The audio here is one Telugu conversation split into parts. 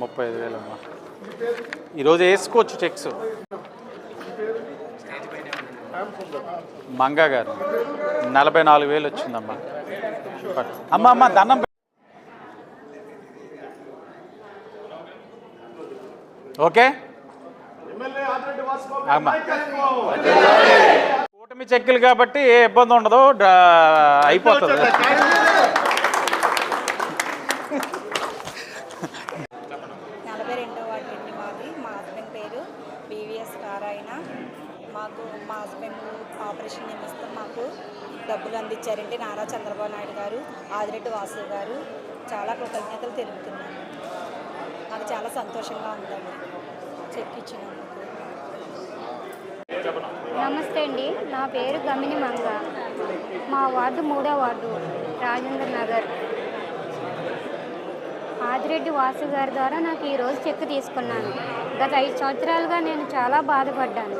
ముప్పై ఐదు వేలు అమ్మా. ఈరోజు వేసుకోవచ్చు చెక్స్. మంగా గారు నలభై నాలుగు వేలు వచ్చిందమ్మా. అమ్మ అమ్మ దండం ఓకే? అమ్మా. కూటమి చెక్కులు కాబట్టి ఏ ఇబ్బంది ఉండదు అయిపోతుంది నలభై రెండో వార్డు అండి మాది మా హస్బెండ్ పేరు బీవీఎస్ నారాయణ మాకు మా హస్బెండ్ ఆపరేషన్ నిమిత్తం మాకు డబ్బులు అందించారంటే నారా చంద్రబాబు నాయుడు గారు ఆదిరెడ్డి వాసు గారు చాలా కృతజ్ఞతలు తెలుపుతున్నాను నాకు చాలా సంతోషంగా ఉందండి. చెక్ ఇచ్చినందుకు. నమస్తే అండి. నా పేరు గమిని మంగ. మా వార్డు మూడో వార్డు రాజేంద్ర నగర్. ఆదిరెడ్డి వాసు గారి ద్వారా నాకు ఈరోజు చెక్ తీసుకున్నాను. గత ఐదు సంవత్సరాలుగా నేను చాలా బాధపడ్డాను.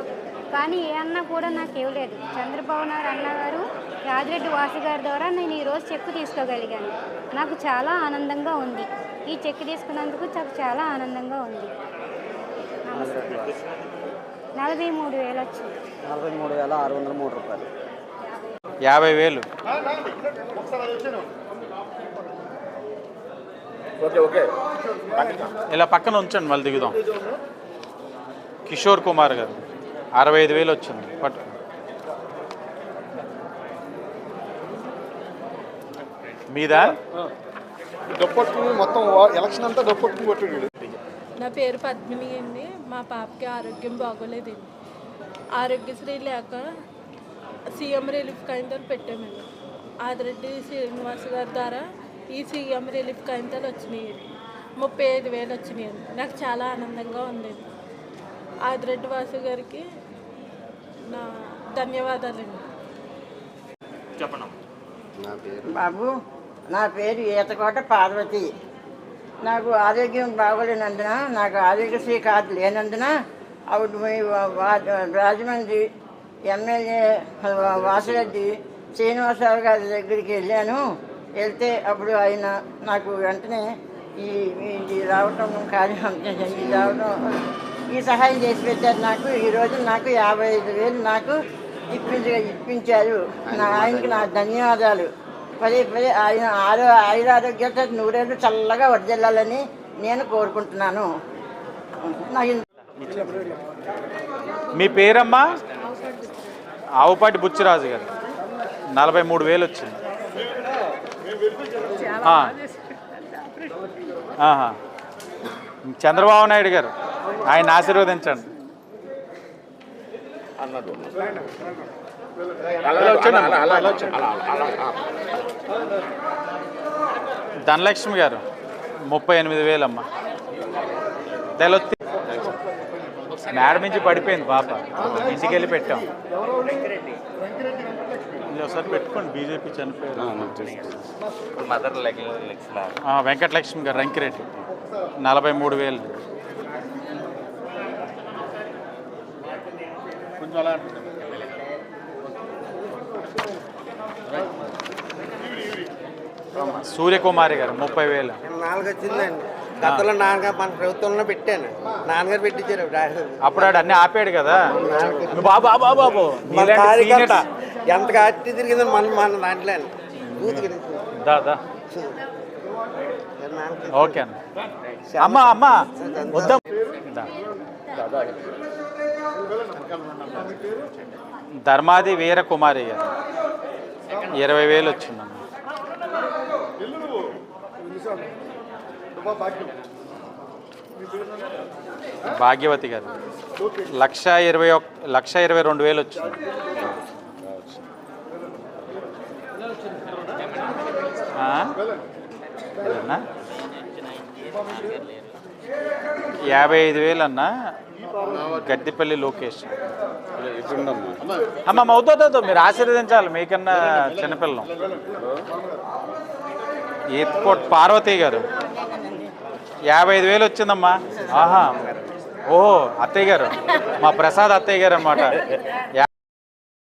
కానీ ఏ అన్న కూడా నాకు ఇవ్వలేదు చంద్రబాబు నాయుడు అన్న గారు ఆదిరెడ్డి వాసు గారి ద్వారా నేను ఈరోజు చెక్ తీసుకోగలిగాను. నాకు చాలా ఆనందంగా ఉంది. ఈ చెక్ తీసుకున్నందుకు నాకు చాలా ఆనందంగా ఉంది. నలభై మూడు వేలు వచ్చింది. నలభై మూడు వేల ఆరు వందల మూడు రూపాయలు. యాభై వేలు. ఇలా పక్కన ఉంచండి మళ్ళీ దిగుదాం. కిషోర్ కుమార్ గారు అరవై ఐదు వేలు వచ్చింది పట్టు. మీదా? డొప్పట్టుకుని మొత్తం ఎలక్షన్ అంతా డొప్పట్టుకుని కొట్టాడు. నా పేరు పద్మిని అండి. మా పాపకి ఆరోగ్యం బాగోలేదండి. ఆరోగ్యశ్రీ లేక సీఎం రిలీఫ్ కాయింతలు పెట్టామండి. ఆదిరెడ్డి శ్రీనివాస్ గారి ద్వారా ఈ సీఎం రిలీఫ్ కాయింతలు వచ్చినాయండి ముప్పై ఐదు వేలు వచ్చినాయండి నాకు చాలా ఆనందంగా ఉందండి ఆదిరెడ్డి వాసు గారికి నా ధన్యవాదాలండి బాబు నా పేరు ఈతకోట పార్వతి. నాకు ఆరోగ్యం బాగోలేనందున నాకు ఆరోగ్యశ్రీ కార్డు లేనందున అప్పుడు మీ రాజమండ్రి ఎమ్మెల్యే వాసిరెడ్డి శ్రీనివాసరావు గారి దగ్గరికి వెళ్ళాను. వెళ్తే అప్పుడు ఆయన నాకు వెంటనే ఈ ఇది రావటం కార్యం ఇది రావడం ఈ సహాయం చేసి పెట్టారు నాకు. ఈరోజు నాకు యాభై ఐదు వేలు నాకు ఇప్పించ ఇప్పించారు. నా ఆయనకి నా ధన్యవాదాలు. పదే పదే ఆయన ఆరో ఆయురారోగ్యాలతో నూరేళ్ళు చల్లగా వర్దిల్లాలని నేను కోరుకుంటున్నాను. నాకు మీ పేరమ్మా? ఆవుపాటి బుచ్చిరాజు గారు. నలభై మూడు వేలు వచ్చింది. చంద్రబాబు నాయుడు గారు ఆయన ఆశీర్వదించండి. ధనలక్ష్మి గారు ముప్పై ఎనిమిది వేలమ్మా. తెలొత్తి మేడం నుంచి పడిపోయింది పాప. ఇంటికి వెళ్ళి పెట్టాం ఒకసారి పెట్టుకోండి బీజేపీ చనిపోయారు. మదర్ వెంకటలక్ష్మి గారు రంకిరెడ్డి. నలభై మూడు వేలు. కొంచెం అలా అంటుంది. సూర్యకుమారి గారు ముప్పై వేలు. నాలుగు వచ్చిందండి గతంలో నాన్నగారు మన ప్రభుత్వంలో పెట్టాను. నాన్నగారు పెట్టించారు. అప్పుడు ఆడు అన్ని ఆపాడు కదా. బాబు బాబు ఎంత కట్టి తిరిగిందని మన మన దాంట్లో బూత్ దా దా. ఓకే అన్న. అమ్మ అమ్మ. వద్దాం. ధర్మాది వీరకుమారి గారు. ఇరవై వేలు వచ్చిందమ్మ భాగ్యవతి గారు. లక్ష ఇరవై ఒక లక్ష ఇరవై రెండు వేలు వచ్చింది. యాభై ఐదు వేలు అన్న గడ్డిపల్లి లోకేష్. అమ్మ అవుతుందో మీరు ఆశీర్వదించాలి మీకన్నా చిన్నపిల్లం. ఎయిర్పోర్ట్ పార్వతి గారు. యాభై ఐదు వేలు వచ్చిందమ్మా. ఆహా. ఓహో అత్తయ్య గారు. మా ప్రసాద్ అత్తయ్య గారు అనమాట